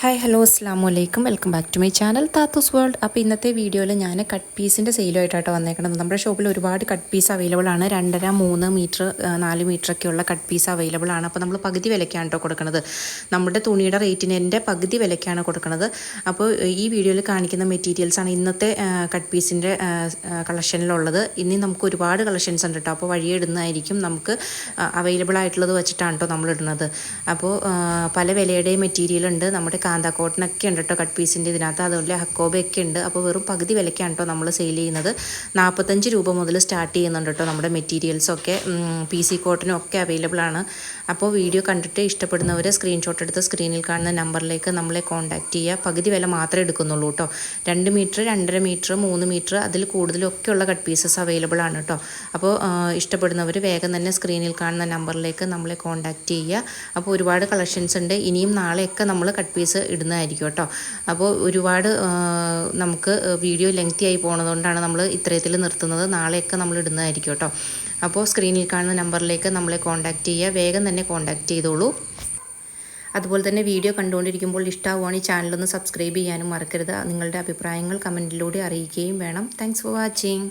Hi hello അസ്സാം വലൈക്കും welcome back to my channel Thathu's world അപ്പോൾ ഇന്നത്തെ വീഡിയോയിൽ ഞാൻ കട്ട് പീസിന്റെ സെയിലുമായിട്ടാണ് വന്നേക്കുന്നത് നമ്മുടെ ഷോപ്പിൽ ഒരുപാട് കട്ട് പീസ് അവൈലബിൾ ആണ്. രണ്ടര മൂന്ന് മീറ്റർ നാല് മീറ്റർ ഒക്കെയുള്ള കട്ട് പീസ് അവൈലബിൾ ആണ്. അപ്പോൾ നമ്മൾ പകുതി വിലയ്ക്കാണ് കേട്ടോ കൊടുക്കുന്നത് നമ്മുടെ തുണിയുടെ റേറ്റിന് എന്റെ പകുതി വിലയ്ക്കാണ് കൊടുക്കുന്നത് അപ്പോൾ ഈ വീഡിയോയിൽ കാണിക്കുന്ന മെറ്റീരിയൽസ് ആണ് ഇന്നത്തെ കട്ട് പീസിന്റെ കളക്ഷനിലുള്ളത് ഇനി നമുക്ക് ഒരുപാട് കളക്ഷൻസ് ഉണ്ട് കേട്ടോ അപ്പോൾ വഴിയിടുന്നതായിരിക്കും നമുക്ക് അവൈലബിൾ ആയിട്ടുള്ളത് വെച്ചിട്ടാണ് കേട്ടോ നമ്മളിടുന്നത് അപ്പോൾ പല വിലയുടെയും മെറ്റീരിയൽ ഉണ്ട്. നമ്മുടെ കാന്ത കോട്ടനൊക്കെ ഉണ്ട് കേട്ടോ കട്ട് പീസിന്റെ ഇതിനകത്ത്. അതുപോലെ ഹക്കോബയൊക്കെ ഉണ്ട്. അപ്പോൾ വെറും പകുതി വിലയ്ക്കാണ് കേട്ടോ നമ്മൾ സെയിൽ ചെയ്യുന്നത്. നാൽപ്പത്തഞ്ച് രൂപ മുതൽ സ്റ്റാർട്ട് ചെയ്യുന്നുണ്ട് കേട്ടോ നമ്മുടെ മെറ്റീരിയൽസൊക്കെ പി സി കോട്ടനും ഒക്കെ അവൈലബിൾ ആണ്. അപ്പോൾ വീഡിയോ കണ്ടിട്ട് ഇഷ്ടപ്പെടുന്നവർ സ്ക്രീൻഷോട്ട് എടുത്ത് സ്ക്രീനിൽ കാണുന്ന നമ്പറിലേക്ക് നമ്മളെ കോൺടാക്റ്റ് ചെയ്യുക. പകുതി വില മാത്രമേ എടുക്കുന്നുള്ളൂ കേട്ടോ രണ്ട് മീറ്റർ രണ്ടര മീറ്റർ മൂന്ന് മീറ്റർ അതിൽ കൂടുതലൊക്കെയുള്ള കട്ട് പീസസ് അവൈലബിൾ ആണ് കേട്ടോ അപ്പോൾ ഇഷ്ടപ്പെടുന്നവർ വേഗം തന്നെ സ്ക്രീനിൽ കാണുന്ന നമ്പറിലേക്ക് നമ്മളെ കോൺടാക്റ്റ് ചെയ്യുക. അപ്പോൾ ഒരുപാട് കളക്ഷൻസ് ഉണ്ട്. ഇനിയും നാളെയൊക്കെ നമ്മൾ കട്ട് പീസ് ഇടുന്നതായിരിക്കും കേട്ടോ. അപ്പോൾ ഒരുപാട് നമുക്ക് വീഡിയോ ലെങ്തി ആയി പോണതുകൊണ്ടാണ് നമ്മൾ ഇത്രയത്തിൽ നിർത്തുന്നത്. നാളെയൊക്കെ നമ്മൾ ഇടുന്നതായിരിക്കും കേട്ടോ. അപ്പോൾ സ്ക്രീനിൽ കാണുന്ന നമ്പറിലേക്ക് നമ്മളെ കോൺടാക്റ്റ് ചെയ്യുക. വേഗം തന്നെ കോൺടാക്റ്റ് ചെയ്തോളൂ. അതുപോലെ തന്നെ വീഡിയോ കണ്ടുകൊണ്ടിരിക്കുമ്പോൾ ഇഷ്ടമാവുകയാണ് ഈ ചാനലൊന്ന് സബ്സ്ക്രൈബ് ചെയ്യാനും മറക്കരുത്. നിങ്ങളുടെ അഭിപ്രായങ്ങൾ കമന്റിലൂടെ അറിയിക്കുകയും വേണം. Thanks for watching